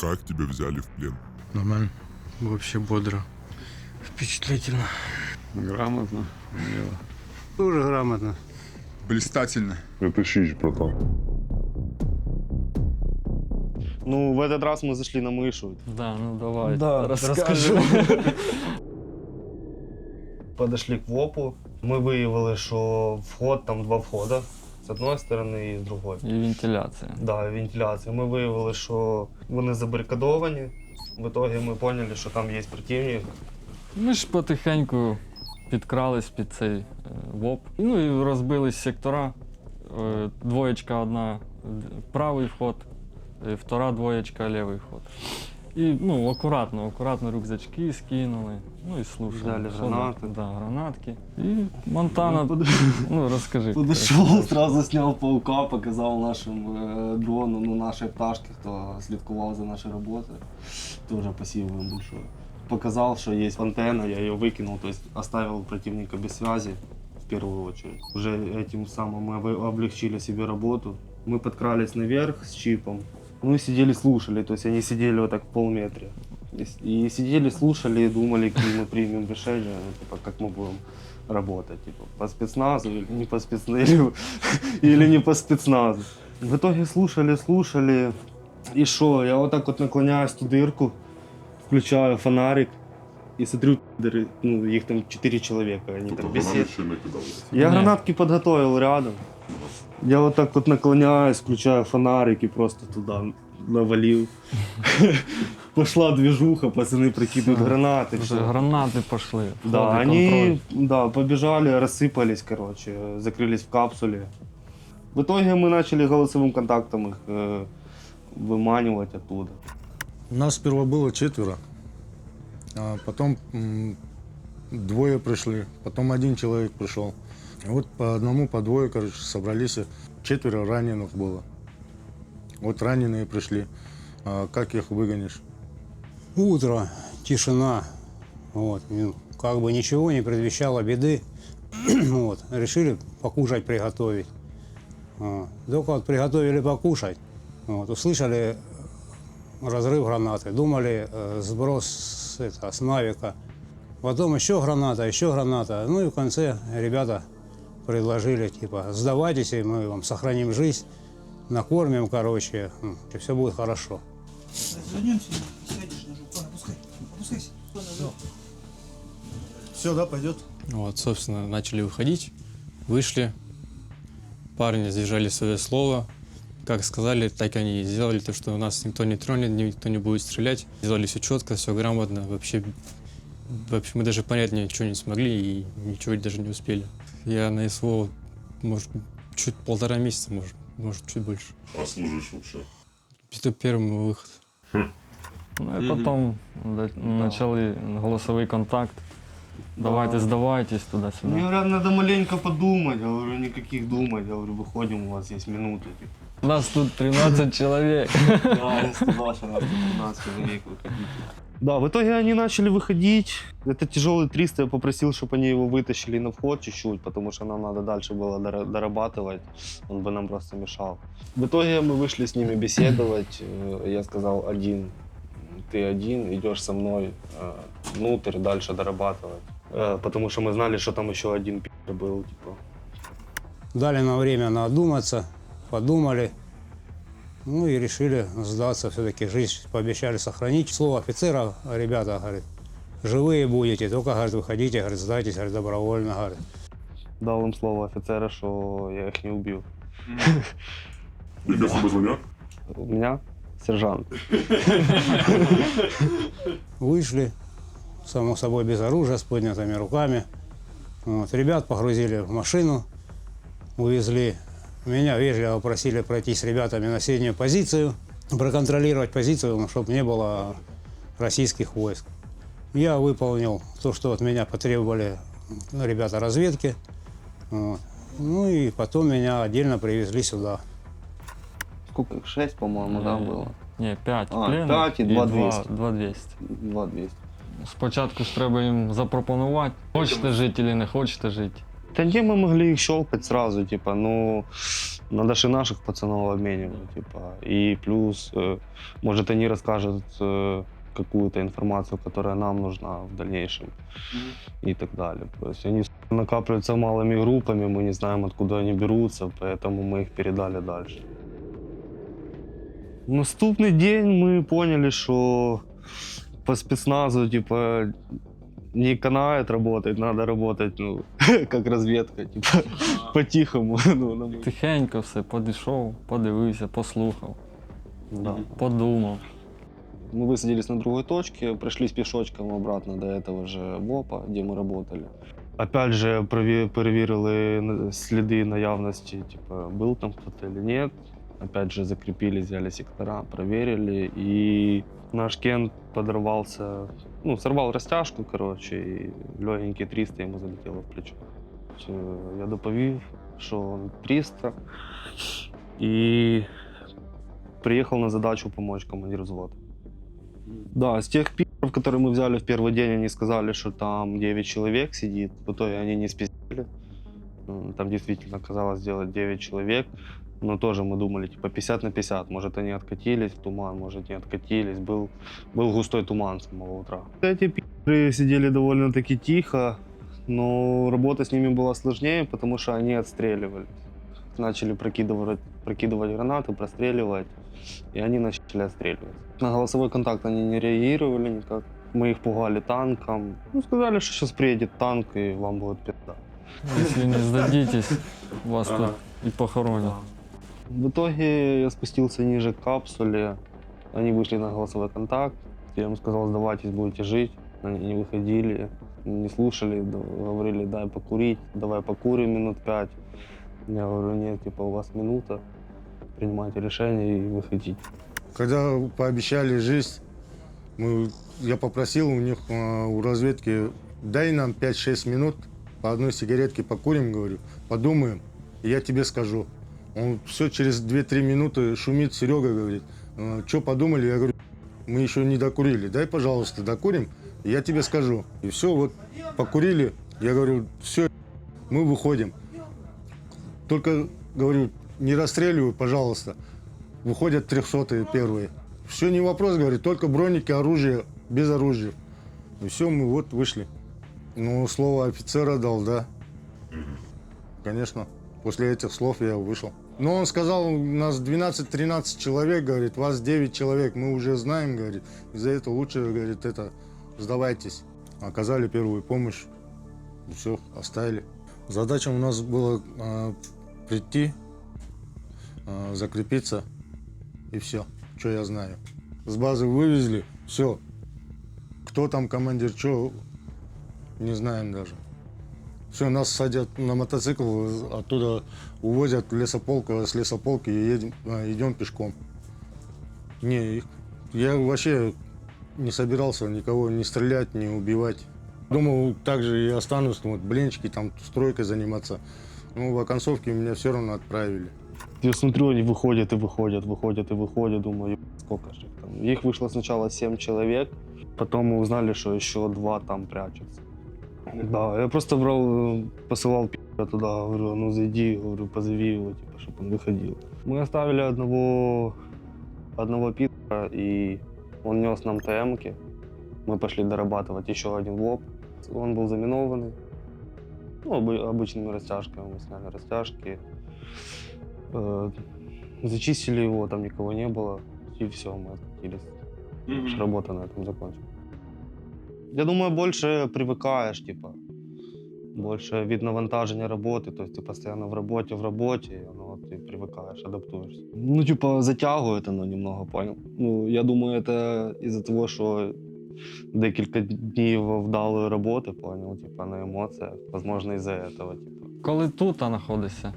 Как тебя взяли в плен? Нормально. Вообще бодро. Впечатлительно. Грамотно, умело. Дуже грамотно. Блистательно. Это щич, братан. Ну, в этот раз мы зашли на мышу. Да, ну давай. Да, расскажу. Подошли к ВОПу. Ми виявили, що вход, там два входи. З одної сторони і з другої. І вентиляція. Да, вентиляція. Ми виявили, що вони забарикадовані. В итоге ми зрозуміли, що там є противник. Ми ж потихеньку підкрались під цей е, ВОП. Ну і розбились сектора. Е, Двоєчка одна правий вход, е, втора двоєчка лівий вход. І ну, акуратно, акуратно рюкзачки скинули. Ну і слушали. Взяли що гранати. Да, гранатки. І Монтана. Ну, розкажи. Подошел, сразу снял паука, показал нашим э, дрону, ну, нашей пташке, кто слідкував за нашей работой. Тоже спасибо им большое. Показал, что есть антенна, я ее выкинул, то есть оставил противника без связи в первую очередь. Уже этим самым мы обе- облегчили себе работу. Мы подкрались наверх с чипом. И сидели, слушали, то есть они сидели вот так в полметре. И, и сидели, слушали, думали, какие мы примем решение, ну, типа, как мы будем работать, типа, по спецназу или не по спецназу, или не по спецназу. В итоге слушали, слушали, и что, я вот так вот наклоняюсь ту дырку, включаю фонарик и смотрю, пидоры, ну, их там четыре человека, они там беседуют. еще накидал. Я Не. гранатки подготовил рядом. Я вот так вот наклоняюсь, включаю фонарик и просто туда навалил. Пошла движуха, пацаны прикидывают Всё. гранаты. Вже всё. гранати пішли. Да, входи, они контроль. да, побежали, рассыпались, короче, закрылись в капсуле. В итоге мы начали голосовым контактом их э, выманивать оттуда. Нас сперва было четверо, а потом двое пришли, потом один человек пришел. Вот по одному, по двое, короче, собрались, четверо раненых было. Вот раненые пришли. А как их выгонишь? Утро, тишина. Вот. Как бы ничего не предвещало беды. вот. Решили покушать приготовить. А, Только вот приготовили покушать. Вот. Услышали разрыв гранаты. Думали э, сброс с, это, с навика. Потом еще граната, еще граната. Ну и в конце ребята предложили, типа, сдавайтесь, и мы вам сохраним жизнь, накормим, короче, и все будет хорошо. Все, да, пойдет? Вот, собственно, начали выходить, вышли. Парни сдержали свое слово. Как сказали, так они и сделали. То, что у нас никто не тронет, никто не будет стрелять. Сделали все четко, все грамотно. Вообще, вообще мы даже понять ничего не смогли и ничего даже не успели. Я на СВО, может, чуть полтора месяца, может, может чуть больше. А служишь вообще? Это первый мой выход. Ну і потім да- почали голосовий контакт. Давайте, здавайтесь Мне туди-сюди. говорят, надо маленько подумать. Я говорю, никаких думать. Я говорю, выходим, у вас есть минуты. Типа. Нас тут 13 чоловік. Да, я сказал, что нас 15 человек выходите. Да, в итоге они начали выходить. Это тяжелый 300, я попросил, чтобы они его вытащили на вход чуть-чуть, потому что нам надо дальше было дора- дорабатывать. Он бы нам просто мешал. В итоге мы вышли с ними беседовать. Э, Я сказал, один, ты один, идешь со мной э, внутрь, дальше дорабатывать. Э, Потому что мы знали, что там еще один пи*** был, типа. Дали нам время надуматься, подумали, ну и решили сдаться, все-таки жизнь пообещали сохранить. Слово офицера, ребята, говорит, живые будете, только, говорит, выходите, говорит, сдайтесь, говорит, добровольно, говорит. Дал им слово офицера, что я их не убил. Тебе с тобой звонят? У меня сержант. Вышли, само собой, без оружия, с поднятыми руками. Вот. Ребят погрузили в машину, увезли. Меня вежливо просили пройти с ребятами на среднюю позицию, проконтролировать позицию, чтобы не было российских войск. Я выполнил то, что от меня потребовали ребята разведки. Вот. Ну и потом меня отдельно привезли сюда. Сколько их? Шесть, по-моему, да, было? Ні, 5 А, пленних п'ять і два 200. 2200. Два двести. Спочатку ж треба їм запропонувати, хочете жити чи не хочете жити. Да где мы могли их щелкать сразу, типа, ну, Надо же и наших пацанов обменивать, типа. И плюс, э, может, они расскажут э, какую-то информацию, которая нам нужна в дальнейшем и так далее. То есть они сука, накапливаются малыми группами, мы не знаем, откуда они берутся, поэтому мы их передали дальше. Наступний день мы поняли, что по спецназу, типа, не канает работать, надо работать, ну, как разведка, типа, по-тихому. Ну, на мой- Тихенько все, підійшов, подивився, послухав, да. подумав. Мы высадились на другой точке, прошлись пешочком обратно до этого же ВОПа, где мы работали. Опять же, прове- проверили на- следы наявности, типа, был там кто-то или нет. Опять же, закрепили, взяли сектора, проверили. И наш Кент подорвался, ну, сорвал растяжку, короче, и легенький 300 ему залетело в плечо. Я доповів, он 300. И приехал на задачу помочь командиру взвода. Да, с тех пи***ов, которые мы взяли в первый день, они сказали, что там 9 человек сидит. В итоге они не спиздили. Там действительно оказалось сделать 9 человек. Но тоже мы думали, типа 50 на 50. Может, они откатились в туман, может, не откатились. Был, был густой туман с самого утра. Эти пи***ры сидели довольно-таки тихо, но работа с ними была сложнее, потому что они отстреливались. Начали прокидывать, прокидывать гранаты, простреливать, и они начали отстреливать. На голосовой контакт они не реагировали никак. Мы их пугали танком. Ну, сказали, что сейчас приедет танк, и вам будет пизда. Якщо не здадітесь, вас тут і похоронять. В итоге я спустился ниже к капсуле. Они вышли на голосовой контакт. Я им сказал, сдавайтесь, будете жить. Они не выходили, не слушали, говорили, дай покурить, давай покурим минут пять. Я говорю, нет, типа у вас минута, принимайте решение и выходите. Когда пообещали жизнь, мы, я попросил у них, э, у разведки, дай нам 5-6 минут, по одной сигаретке покурим, говорю, подумаем, и я тебе скажу. Он все через 2-3 минуты шумит, Серега говорит, что подумали? Я говорю, мы еще не докурили, дай, пожалуйста, докурим, я тебе скажу. И все, вот покурили, я говорю, все, мы выходим. Только, говорю, не расстреливай, пожалуйста. Выходят трехсотые первые. Все не вопрос, говорит, только броники, оружие, без оружия. И все, мы вот вышли. Ну, слово офицера дал, да. Конечно. После этих слов я вышел. Но он сказал, у нас 12-13 человек, говорит, вас 9 человек, мы уже знаем, говорит. Из-за этого лучше, говорит, это, сдавайтесь. Оказали первую помощь, все, оставили. Задача у нас была а, прийти, а, закрепиться и все, что я знаю. С базы вывезли, все. Кто там командир, что, не знаем даже. Все, нас садят на мотоцикл, оттуда увозят в лесополк, а с лесополки едем, а, идем пешком. Не, я вообще не собирался никого не стрелять, не убивать. Думал, так же и останусь, ну, вот, блинчики, там, стройкой заниматься. Ну, в оконцовке меня все равно отправили. Я смотрю, они выходят и выходят, выходят и выходят. Думаю, «Еб, сколько же их там. Их вышло сначала 7 человек, потом мы узнали, что еще два там прячутся. Да, я просто брал, посылал пи***а туда, говорю, ну зайди, говорю, позови его, типа, чтобы он выходил. Мы оставили одного, одного пи***а, и он нес нам ТМки. Мы пошли дорабатывать еще один лоб. Он был заминованный. Ну, обы- обычными растяжками мы сняли растяжки. Э, Зачистили его, там никого не было. И все, мы откатились. Наша Работа на этом закончилась. Я думаю, больше привыкаешь, типа. Больше вид навантажения работы, то есть ты постоянно в работе, в работе, и оно, ты привыкаешь, адаптуешься. Ну, типа, затягивает оно немного, понял? Ну, я думаю, это из-за того, что декілька днів вдалої роботи, понял, типа, на емоціях. Возможно, із-за этого, типа. Коли тут знаходишся,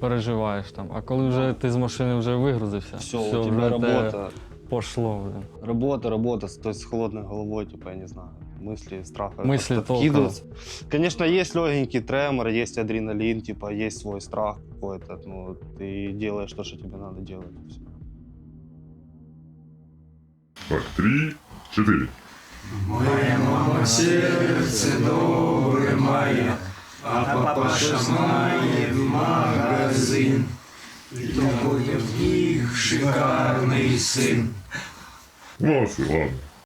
переживаєш там, а коли вже ти з машини вже вигрузився, Все, всё, у тебя вже те работа. пошло. Блин. Работа, работа, с- то есть с холодной головой, типа, я не знаю, мысли, страха. Мысли только. откидываются. Конечно, есть легенький тремор, есть адреналин, типа, есть свой страх какой-то, ну, ты делаешь то, что тебе надо делать. и всё. Так, три, четыре. Сердце добре має, а папаша має магазин. Молодцы, ладно.